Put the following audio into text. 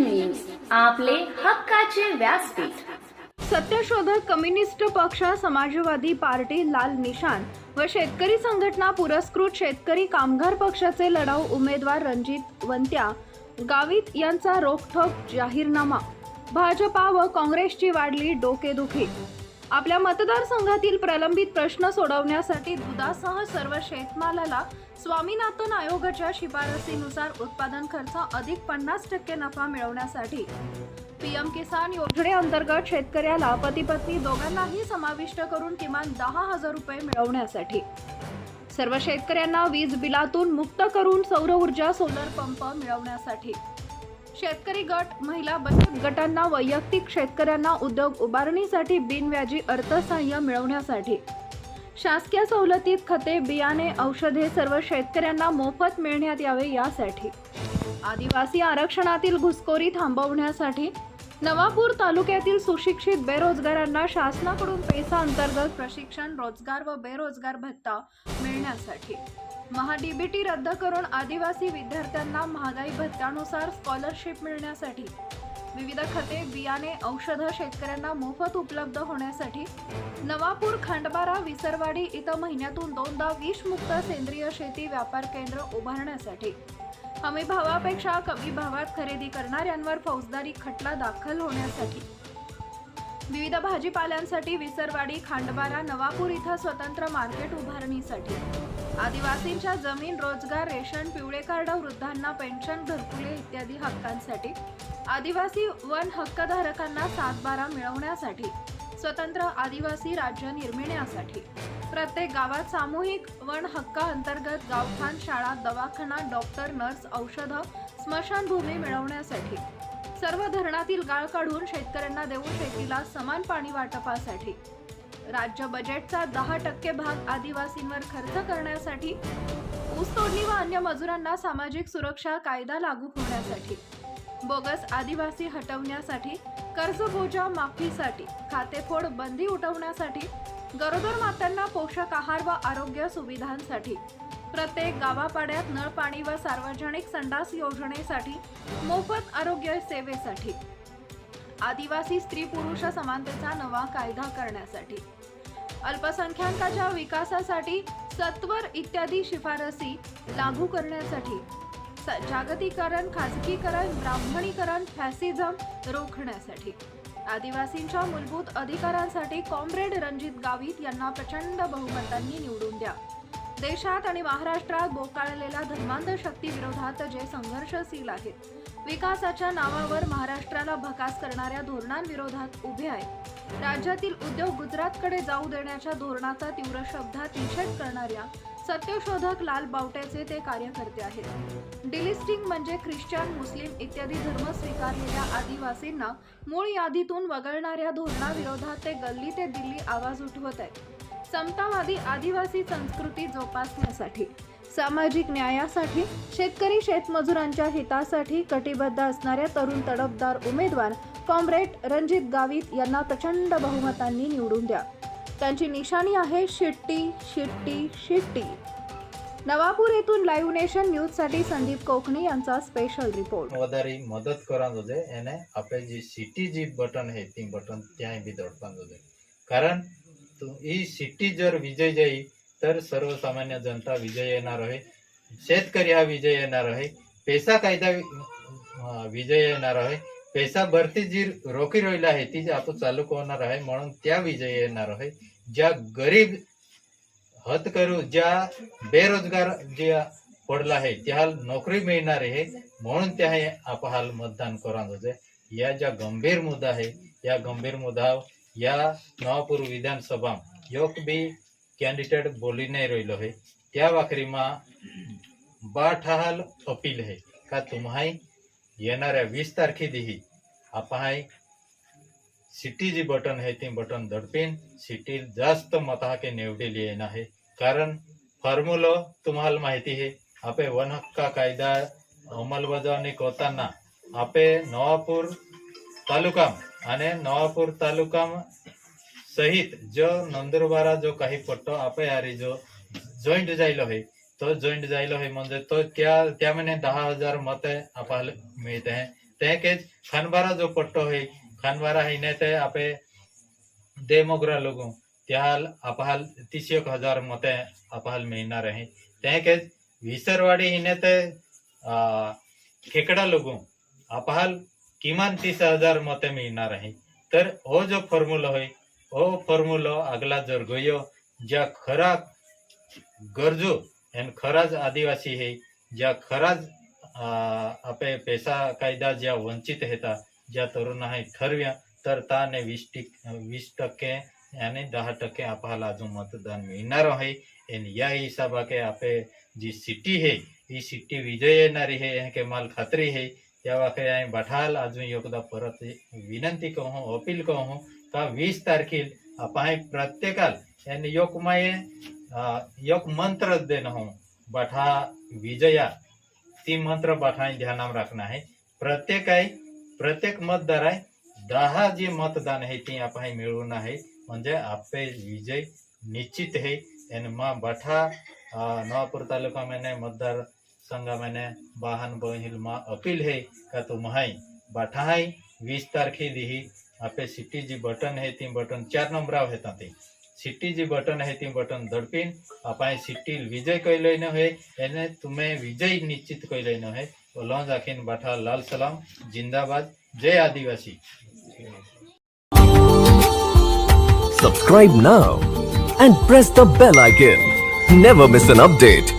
News आपले हक्काचे व्यासपीठ. सत्यशोधक कम्युनिस्ट पक्ष समाजवादी पार्टी लाल निशान व शेतकरी संघटना पुरस्कृत शेतकरी कामगार पक्षाचे लढाऊ उमेदवार रणजित वंत्या गावित यांचा रोखठोक जाहीरनामा. भाजपा व काँग्रेसची वाढली डोकेदुखी. आपल्या मतदारसंघातील प्रलंबित प्रश्न सोडवण्यासाठी दुधासह सर्व शेतमालाला स्वामीनाथन आयोगाच्या शिफारसीनुसार उत्पादन खर्च अधिक पन्नास टक्के नफा मिळवण्यासाठी. पीएम किसान योजनेअंतर्गत शेतकऱ्याला पती पत्नी दोघांनाही समाविष्ट करून किमान दहा हजार रुपये मिळवण्यासाठी. सर्व शेतकऱ्यांना वीज बिलातून मुक्त करून सौर ऊर्जा सोलर पंप मिळवण्यासाठी. शेतकरी गट महिला बचत गटांना वैयक्तिक शेतकऱ्यांना उद्योग उभारणीसाठी बिनव्याजी अर्थसहाय्य मिळवण्यासाठी. शासकीय सवलतीत खते बियाणे औषधे सर्व शेतकऱ्यांना मोफत मिळण्यात यावे यासाठी. आदिवासी आरक्षणातील घुसखोरी थांबवण्यासाठी नवापूर तालुक्यातील सुशिक्षित बेरोजगारांना शासनाकडून पैसा अंतर्गत प्रशिक्षण रोजगार व बेरोजगार भत्ता मिळण्यासाठी. महाडीबीटी रद्द करून आदिवासी विद्यार्थ्यांना महागाई भत्त्यानुसार स्कॉलरशिप मिळण्यासाठी. विविध खते बियाणे औषधं शेतकऱ्यांना मोफत उपलब्ध होण्यासाठी. नवापूर खंडबारा विसरवाडी इथं महिन्यातून दोनदा विषमुक्त सेंद्रिय शेती व्यापार केंद्र उभारण्यासाठी. हमी भावापेक्षा कमी भावात खरेदी करणाऱ्यांवर फौजदारी खटला दाखल होण्यासाठी. विविध भाजीपाल्यांसाठी विसरवाडी खांडबारा नवापूर इथं स्वतंत्र मार्केट उभारणीसाठी. आदिवासींच्या जमीन रोजगार रेशन पिवळे कार्ड वृद्धांना पेन्शन घरकुले इत्यादी हक्कांसाठी. आदिवासी वन हक्कधारकांना सातबारा मिळवण्यासाठी. स्वतंत्र आदिवासी राज्य निर्मिण्यासाठी. प्रत्येक गावात सामूहिक वन हक्का अंतर्गत गावठाण शाळा दवाखाना डॉक्टर नर्स औषधं स्मशानभूमी मिळवण्यासाठी. सर्व धरणातील गाळ काढून शेतकऱ्यांना देऊन शेतीला समान पाणी वाटपासाठी. राज्य बजेटचा दहा टक्के भाग आदिवासींवर खर्च करण्यासाठी. ऊसतोडणी व अन्य मजुरांना सामाजिक सुरक्षा कायदा लागू होण्यासाठी. बोगस आदिवासी हटवण्यासाठी कर्जबोजा माफीसाठी खातेफोड बंदी उठवण्यासाठी गरोदर मातांना पोषक आहार व आरोग्य सुविधांसाठी. प्रत्येक गावापाड्यात नळ पाणी व सार्वजनिक संडास योजनेसाठी मोफत आरोग्य सेवेसाठी. आदिवासी स्त्री पुरुष समानतेचा नवा कायदा करण्यासाठी. अल्पसंख्याकाच्या विकासासाठी सत्वर इत्यादी शिफारसी लागू करण्यासाठी. स- जागतिकीकरण खाजगीकरण ब्राह्मणीकरण फॅसिझम रोखण्यासाठी. आदिवासींच्या मूलभूत अधिकारांसाठी कॉम्रेड रणजित गावित यांना प्रचंड बहुमतांनी निवडून द्या. देशात आणि महाराष्ट्रात बोकाळलेल्या धर्मांध शक्ती विरोधात जे संघर्षशील आहेत विकासाच्या नावावर महाराष्ट्राला भकास करणाऱ्या धोरणांविरोधात उभे आहेत राज्यातील उद्योग गुजरातकडे जाऊ देण्याच्या धोरणाचा तीव्र शब्दात निषेध करणाऱ्या सत्यशोधक लाल बावट्याचे ते कार्यकर्ते आहेत. डिलिस्टिंग म्हणजे ख्रिश्चन मुस्लिम इत्यादी धर्म स्वीकारलेल्या आदिवासींना मूळ यादीतून वगळणाऱ्या धोरणाविरोधात ते गल्ली ते दिल्ली आवाज उठवत आहेत. समतावादी आदिवासी संस्कृती जोपासण्यासाठी सामाजिक न्यायासाठी शेतकरी शेतमजुरांच्या हितासाठी कटिबद्ध असणाऱ्या तरुण तडफदार उमेदवार कॉम्रेड रणजित गावित यांना प्रचंड बहुमतांनी निवडून द्या. त्यांची निशाणी आहे शिट्टी शिट्टी शिट्टी नवापूर येथून લાઈવ નેશન ન્યૂઝ साठी સંદીપ કોકણી यांचा સ્પેશિયલ રિપોર્ટ વધારે મદદ કરવાનું છે એને આપણે જે સિટી જે બટન છે તે બટન ત્યાંય બી દડવાનું છે કારણ તો એ સિટી जर विजय जाई तर सर्वसामान्य जनता विजय येणार आहे शेतकरी हा विजय येणार आहे पैसा कायदा अं, विजय येणार आहे पैसा भरती जी रोखी राहिली आहे ती आता चालू होणार आहे. म्हणून त्या विजय येणार आहे. ज्या गरीब हतकरू ज्या बेरोजगार जे पडला आहे त्या नोकरी मिळणार आहे. म्हणून त्या आपहाल मतदान करणार या ज्या गंभीर मुद्दा आहे या गंभीर मुद्दा या नवापूर विधानसभा योग बी कैंडिडेट बोली नहीं रही है त्या वाकरीमा में बाठहाल अपील है का तुम्हारी येणाऱ्या वीस तारखे देही आपण सिटी जी बटन आहे ते बटन दडपेन सिटी जास्त मताके निवडेली येणार आहे कारण फॉर्म्युला तुम्हाला माहिती आहे आपे वन हक्का कायदा अंमलबजावणी करताना आपे नवापूर तालुकाम आणि नवापूर तालुकाम सहित जो नंदुरबारा जो काही पट्टो आपे यारी जो जॉईंट जायलो आहे तो जॉईंट जायलो आहे म्हणजे तो त्या त्यामध्ये दहा हजार मत आपल्याला मिळते आहे तंहिंखे खानवारा जो पट्टो है खानबारा हिने ते आपे देमोग्रा लोगों त्याल अपहाल तीस हजार मते अपहाल महीना रहे। तंहिंखे विसरवाडी हिने ते खेकडा लोगों अपहाल किमान तीस हजार मते महीना रहे। तर ओ जो फॉर्म्युला होई ओ फॉर्म्युला अगला जर गयो ज्या खरा गरजू आणि खराज आदिवासी है ज्या खराज आपे पैसा कायदा ज्या वंचित होता ज्या तरुण તરુણાએ ठरव्या तर ताने वीस वीस टक्के आणि दहा टक्के आपल्याला अजून मतदान मिळणार आहे. आणि या हिसाबाके आपे जी सिटी है ही सिटी विजय येणारी है के माल खात्री है त्या वाके आम्ही बठाल अजून एकदा परत विनंती कहो अपील कहो का वीस तारखेल आपण प्रत्येकाल आणि योकमाये योग मंत्र देणं हो बठा विजया ती मंत्र पाठाने ध्यानाम राखणं आहे प्रत्येक आहे प्रत्येक मतदार आहे दहा जे मतदान आहे ते आपण मिळवून आहे. म्हणजे आपे विजय निश्चित है. एन मग बठा नवापूर नवापुर तालुका मैंने मतदार संघा मैंने वाहन बहिल मा अपील है का तुम है बठा है। वीस तारखे दिही आपे सिटी जी बटन है ती बटन चार नंबराव हेता ते. सिटी जी बटन है ती बटन दडपीन आपण सिटी विजय कैलय न है एने तुम्हें विजय निश्चित कैलय न है लॉन्च आखिन बठा लाल सलाम जिंदाबाद जय आदिवासी Subscribe now and press the bell icon. Never miss an update.